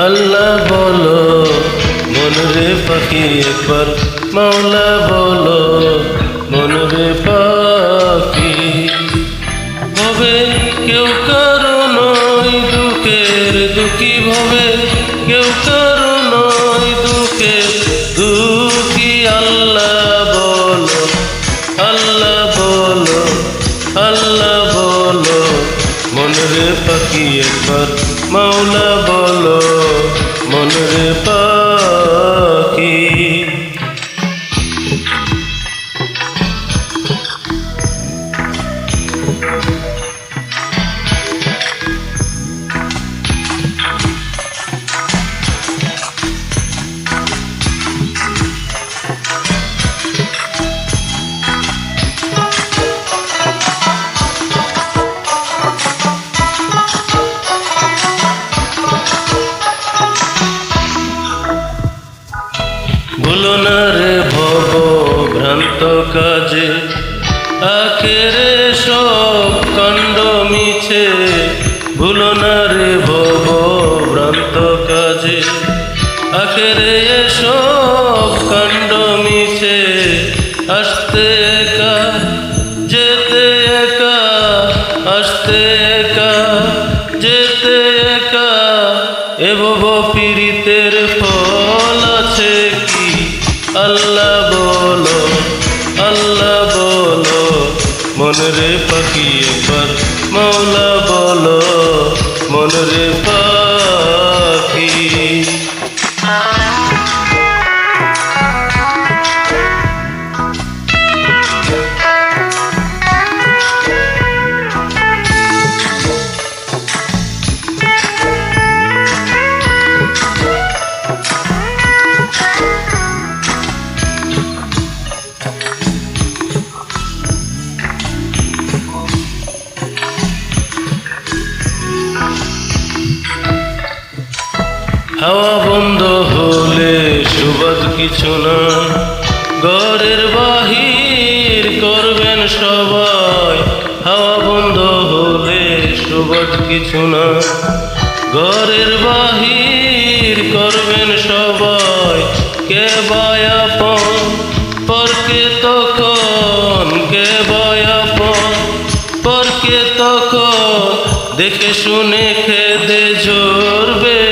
আল্লাহ বলো, মন রে পাখি মাওলা বলো, মন রে পাখি ভবে কেউ কারও নয় দুঃখের দুঃখী, ভবে কেউ কারও নয় দুঃখের দুঃখী। আল্লাহ বলো আল্লাহ বলো আল্লাহ বলো, মন রে পাখি একবার মাওলা বলো মনের রে ভুলো না রে ভব ভ্রান্ত কাজে, আখেরে সব কাণ্ড মিছে ভুলো রে ভব ভ্রান্ত কাজে, আখেরে সব কাণ্ড মিছে, আসতে একা, যেতে একা, আসতে একা, যেতে একা এবব পীড়িতের ফল আছে। আল্লাহ বলো আল্লাহ বলো মন পাখি একবার মৌলা বলো মন পাখি। হাওয়া বন্ধ হলে সুবাদ কিছু না। ঘরের বাহির করবেন সবাই, হাওয়া বন্ধ হলে সুবাদ কিছু না। ঘরের বাহির করবেন সবাই, কে বায়াপন পরকে তখন কে বায়াপন পরকে তখন দেখে শুনে খেদে আকি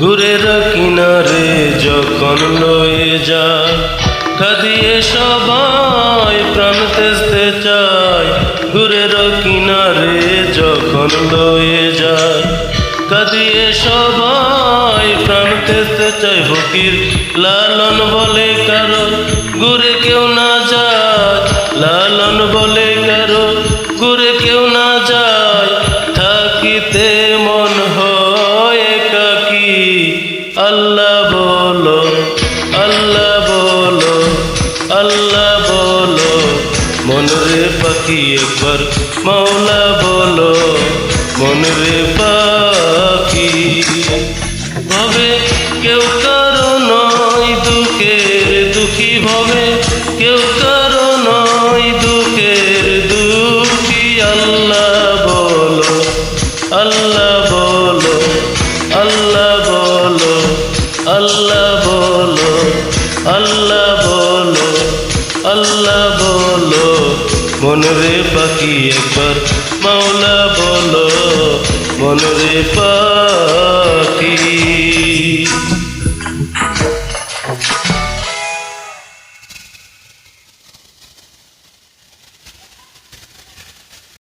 ঘুরের কিনারে যখন লয়ে যায় কাঁদিয়ে সবাই প্রাণ তেজতে চায়। ঘুরের কিনারে যখন লয়ে যায় কাঁদিয়ে সবাই প্রাণ তেজতে চায়। ফকির লালন বলে কারও ঘুরে কেউ না যায়। লালন বলে কারও ঘুরে কেউ না যায়। থাকিতে মন রে পাখি একবার, মাওলা বলো মন রে পাখি। ভবে কেউ কারও নয় দুঃখের দুঃখী, ভবে কেউ কারও নয় দুঃখের দুঃখী। আল্লাহ বলো, আল্লাহ মাওলা বলো মনরে পাখি একবার মাওলা বলো মনরে পাখি।